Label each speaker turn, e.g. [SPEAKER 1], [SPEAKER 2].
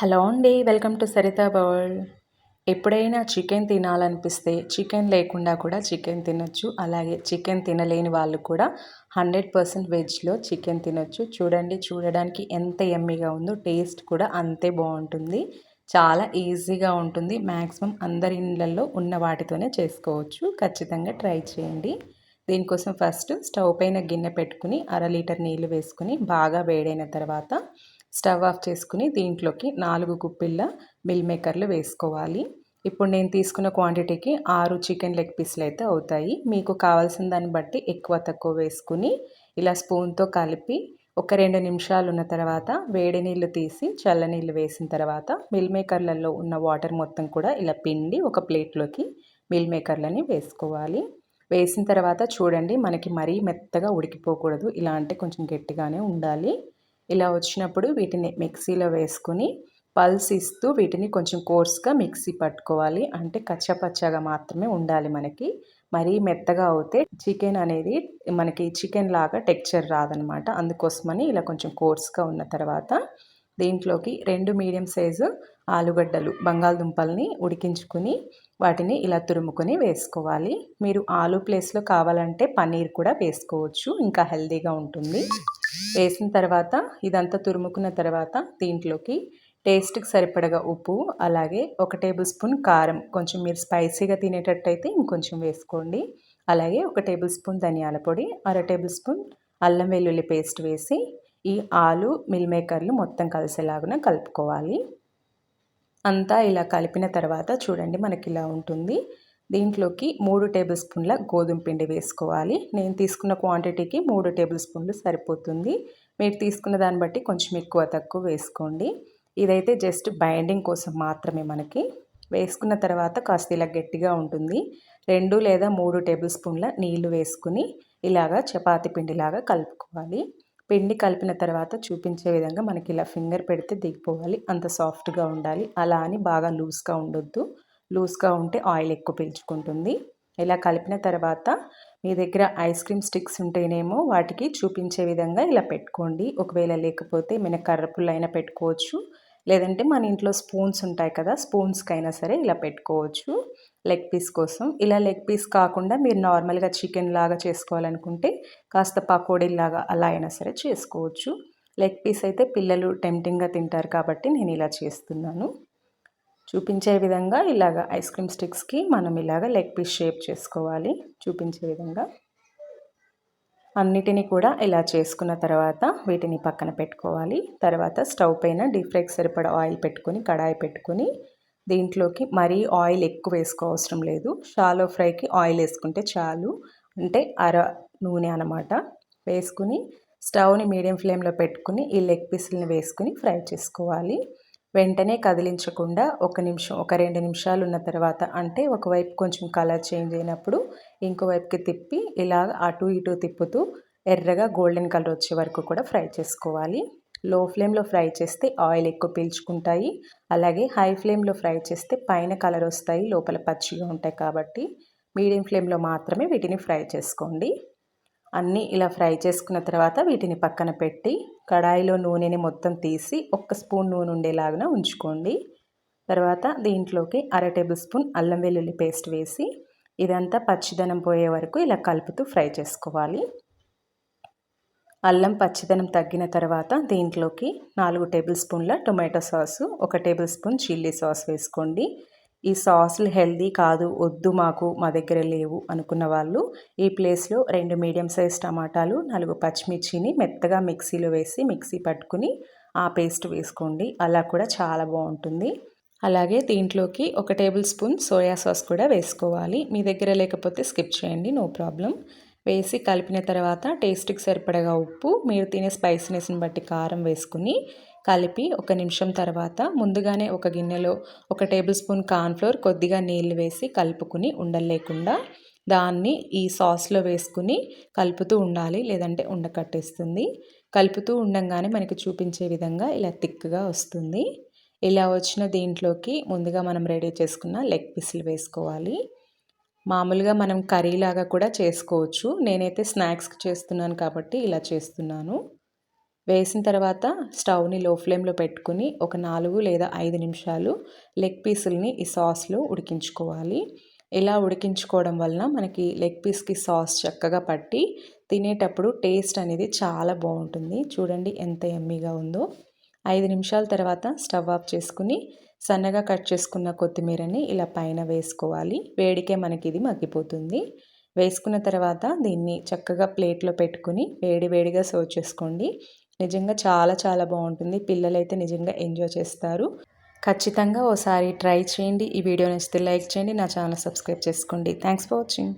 [SPEAKER 1] Hello అండి welcome to Saritha world ఎప్పుడైనా chicken తినాలనిపిస్తే చికెన్ లేకుండా కూడా చికెన్ తినొచ్చు. అలాగే చికెన్ తినలేని వాళ్ళు కూడా హండ్రెడ్ పర్సెంట్ వెజ్లో చికెన్ తినొచ్చు. చూడండి చూడడానికి ఎంత ఎమ్మిగా ఉందో టేస్ట్ కూడా అంతే బాగుంటుంది. చాలా ఈజీగా ఉంటుంది. మ్యాక్సిమం అందరి ఇళ్ళల్లో ఉన్న వాటితోనే చేసుకోవచ్చు. ఖచ్చితంగా ట్రై చేయండి. దీనికోసం ఫస్ట్ స్టవ్ పైన గిన్నె పెట్టుకుని అర లీటర్ నీళ్ళు వేసుకుని బాగా వేడైన తర్వాత స్టవ్ ఆఫ్ చేసుకుని దీంట్లోకి నాలుగు కుప్పిళ్ళ మిల్ మేకర్లు వేసుకోవాలి. ఇప్పుడు నేను తీసుకున్న క్వాంటిటీకి ఆరు చికెన్ లెగ్ పీస్లు అయితే అవుతాయి. మీకు కావాల్సిన దాన్ని బట్టి ఎక్కువ తక్కువ వేసుకుని ఇలా స్పూన్తో కలిపి ఒక రెండు నిమిషాలు ఉన్న తర్వాత వేడి నీళ్ళు తీసి చల్లనీళ్ళు వేసిన తర్వాత మిల్ మేకర్లలో ఉన్న వాటర్ మొత్తం కూడా ఇలా పిండి ఒక ప్లేట్లోకి మిల్ మేకర్లని వేసుకోవాలి. వేసిన తర్వాత చూడండి మనకి మరీ మెత్తగా ఉడికిపోకూడదు. ఇలా అంటే కొంచెం గట్టిగానే ఉండాలి. ఇలా వచ్చినప్పుడు వీటిని మిక్సీలో వేసుకుని పల్స్ ఇస్తూ వీటిని కొంచెం కోర్స్గా మిక్సీ పట్టుకోవాలి. అంటే కచ్చపచ్చగా మాత్రమే ఉండాలి మనకి. మరీ మెత్తగా అవుతే చికెన్ అనేది మనకి చికెన్ లాగా టెక్చర్ రాదనమాట. అందుకోసమని ఇలా కొంచెం కోర్స్గా ఉన్న తర్వాత దీంట్లోకి రెండు మీడియం సైజు ఆలుగడ్డలు బంగాళదుంపల్ని ఉడికించుకుని వాటిని ఇలా తురుముకొని వేసుకోవాలి. మీరు ఆలు ప్లేస్లో కావాలంటే పన్నీర్ కూడా వేసుకోవచ్చు. ఇంకా హెల్దీగా ఉంటుంది. వేసిన తర్వాత ఇదంతా తురుముకున్న తర్వాత దీంట్లోకి టేస్ట్కి సరిపడగా ఉప్పు అలాగే ఒక టేబుల్ స్పూన్ కారం. కొంచెం మీరు స్పైసీగా తినేటట్టయితే ఇంకొంచెం వేసుకోండి. అలాగే ఒక టేబుల్ స్పూన్ ధనియాల పొడి అర టేబుల్ స్పూన్ అల్లం వెల్లుల్లి పేస్ట్ వేసి ఈ ఆలు మిల్ మేకర్లు మొత్తం కలిసేలాగా కలుపుకోవాలి. అంతా ఇలా కలిపిన తర్వాత చూడండి మనకి ఇలా ఉంటుంది. దీంట్లోకి మూడు టేబుల్ స్పూన్ల గోధుమ పిండి వేసుకోవాలి. నేను తీసుకున్న క్వాంటిటీకి మూడు టేబుల్ స్పూన్లు సరిపోతుంది. మీరు తీసుకున్న దాన్ని బట్టి కొంచెం ఎక్కువ తక్కువ వేసుకోండి. ఇదైతే జస్ట్ బైండింగ్ కోసం మాత్రమే మనకి. వేసుకున్న తర్వాత కాస్త ఇలా గట్టిగా ఉంటుంది. రెండు లేదా మూడు టేబుల్ స్పూన్ల నీళ్ళు వేసుకుని ఇలాగా చపాతి పిండిలాగా కలుపుకోవాలి. పిండి కలిపిన తర్వాత చూపించే విధంగా మనకి ఇలా ఫింగర్ పెడితే దిగిపోవాలి. అంత సాఫ్ట్గా ఉండాలి. అలా అని బాగా లూజ్గా ఉండొద్దు. లూస్గా ఉంటే ఆయిల్ ఎక్కువ పీల్చుకుంటుంది. ఇలా కలిపిన తర్వాత మీ దగ్గర ఐస్ క్రీమ్ స్టిక్స్ ఉంటేనేమో వాటికి చూపించే విధంగా ఇలా పెట్టుకోండి. ఒకవేళ లేకపోతే మన కర్రపుల్లైనా అయినా పెట్టుకోవచ్చు. లేదంటే మన ఇంట్లో స్పూన్స్ ఉంటాయి కదా స్పూన్స్కి అయినా సరే ఇలా పెట్టుకోవచ్చు లెగ్ పీస్ కోసం. ఇలా లెగ్ పీస్ కాకుండా మీరు నార్మల్గా చికెన్ లాగా చేసుకోవాలనుకుంటే కాస్త పకోడీలాగా అలా అయినా సరే చేసుకోవచ్చు. లెగ్ పీస్ అయితే పిల్లలు టెంప్టింగ్గా తింటారు కాబట్టి నేను ఇలా చేస్తున్నాను. చూపించే విధంగా ఇలాగ ఐస్ క్రీమ్ స్టిక్స్కి మనం ఇలాగ లెగ్ పీస్ షేప్ చేసుకోవాలి. చూపించే విధంగా. అన్నిటినీ కూడా ఇలా చేసుకున్న తర్వాత వీటిని పక్కన పెట్టుకోవాలి. తర్వాత స్టవ్ పైన డీప్ ఫ్రైకి సరిపడ ఆయిల్ పెట్టుకొని కడాయి పెట్టుకొని దీంట్లోకి మరీ ఆయిల్ ఎక్కువ వేసుకో అవసరం లేదు. షాలో ఫ్రైకి ఆయిల్ వేసుకుంటే చాలు. అంటే అర నూనె అనమాట. వేసుకుని స్టవ్ని మీడియం ఫ్లేమ్లో పెట్టుకుని ఈ లెగ్ పీసులను వేసుకుని ఫ్రై చేసుకోవాలి. వెంటనే కదిలించకుండా ఒక నిమిషం ఒక రెండు నిమిషాలు ఉన్న తర్వాత అంటే ఒకవైపు కొంచెం కలర్ చేంజ్ అయినప్పుడు ఇంకోవైపుకి తిప్పి ఇలా అటు ఇటు తిప్పుతూ ఎర్రగా గోల్డెన్ కలర్ వచ్చే వరకు కూడా ఫ్రై చేసుకోవాలి. లో ఫ్లేమ్లో ఫ్రై చేస్తే ఆయిల్ ఎక్కువ పీల్చుకుంటాయి. అలాగే హై ఫ్లేమ్లో ఫ్రై చేస్తే పైన కలర్ వస్తాయి లోపల పచ్చిగా ఉంటాయి కాబట్టి మీడియం ఫ్లేమ్లో మాత్రమే వీటిని ఫ్రై చేసుకోండి. అన్నీ ఇలా ఫ్రై చేసుకున్న తర్వాత వీటిని పక్కన పెట్టి కడాయిలో నూనెని మొత్తం తీసి ఒక్క స్పూన్ నూనె ఉండేలాగా ఉంచుకోండి. తర్వాత దీంట్లోకి అర టేబుల్ స్పూన్ అల్లం వెల్లుల్లి పేస్ట్ వేసి ఇదంతా పచ్చిదనం పోయే వరకు ఇలా కలుపుతూ ఫ్రై చేసుకోవాలి. అల్లం పచ్చిదనం తగ్గిన తర్వాత దీంట్లోకి నాలుగు టేబుల్ స్పూన్ల టొమాటో సాసు ఒక టేబుల్ స్పూన్ చిల్లీ సాస్ వేసుకోండి. ఈ సాసులు హెల్దీ కాదు వద్దు మాకు మా దగ్గర లేవు అనుకున్న వాళ్ళు ఈ ప్లేస్లో రెండు మీడియం సైజ్ టమాటాలు నాలుగు పచ్చిమిర్చిని మెత్తగా మిక్సీలో వేసి మిక్సీ పట్టుకుని ఆ పేస్ట్ వేసుకోండి. అలా కూడా చాలా బాగుంటుంది. అలాగే దీంట్లోకి ఒక టేబుల్ స్పూన్ సోయా సాస్ కూడా వేసుకోవాలి. మీ దగ్గర లేకపోతే స్కిప్ చేయండి నో ప్రాబ్లం. వేసి కలిపిన తర్వాత టేస్ట్కి సరిపడగా ఉప్పు మీరు తినే స్పైసీనెస్ని బట్టి కారం వేసుకుని కలిపి ఒక నిమిషం తర్వాత ముందుగానే ఒక గిన్నెలో ఒక టేబుల్ స్పూన్ కార్న్ఫ్లోర్ కొద్దిగా నీళ్ళు వేసి కలుపుకుని ఉండలేకుండా దాన్ని ఈ సాస్లో వేసుకుని కలుపుతూ ఉండాలి లేదంటే ఉండకట్టేస్తుంది. కలుపుతూ ఉండంగానే మనకి చూపించే విధంగా ఇలా థిక్గా వస్తుంది. ఇలా వచ్చిన దీంట్లోకి ముందుగా మనం రెడీ చేసుకున్న లెగ్ పీసులు వేసుకోవాలి. మామూలుగా మనం కర్రీలాగా కూడా చేసుకోవచ్చు. నేనైతే స్నాక్స్కి చేస్తున్నాను కాబట్టి ఇలా చేస్తున్నాను. వేసిన తర్వాత స్టవ్ని లో ఫ్లేమ్లో పెట్టుకుని ఒక నాలుగు లేదా ఐదు నిమిషాలు లెగ్ పీసుల్ని ఈ సాస్లో ఉడికించుకోవాలి. ఇలా ఉడికించుకోవడం వలన మనకి లెగ్ పీస్కి సాస్ చక్కగా పట్టి తినేటప్పుడు టేస్ట్ అనేది చాలా బాగుంటుంది. చూడండి ఎంత ఎమ్మీగా ఉందో. ఐదు నిమిషాల తర్వాత స్టవ్ ఆఫ్ చేసుకుని సన్నగా కట్ చేసుకున్న కొత్తిమీరని ఇలా పైన వేసుకోవాలి. వేడికే మనకి ఇది మగ్గిపోతుంది. వేసుకున్న తర్వాత దీన్ని చక్కగా ప్లేట్లో పెట్టుకుని వేడి వేడిగా సర్వ్ చేసుకోండి. నిజంగా చాలా చాలా బాగుంటుంది. పిల్లలైతే నిజంగా ఎంజాయ్ చేస్తారు. ఖచ్చితంగా ఓసారి ట్రై చేయండి. ఈ వీడియో నచ్చితే లైక్ చేయండి. నా ఛానల్ సబ్స్క్రైబ్ చేసుకోండి. Thanks for watching.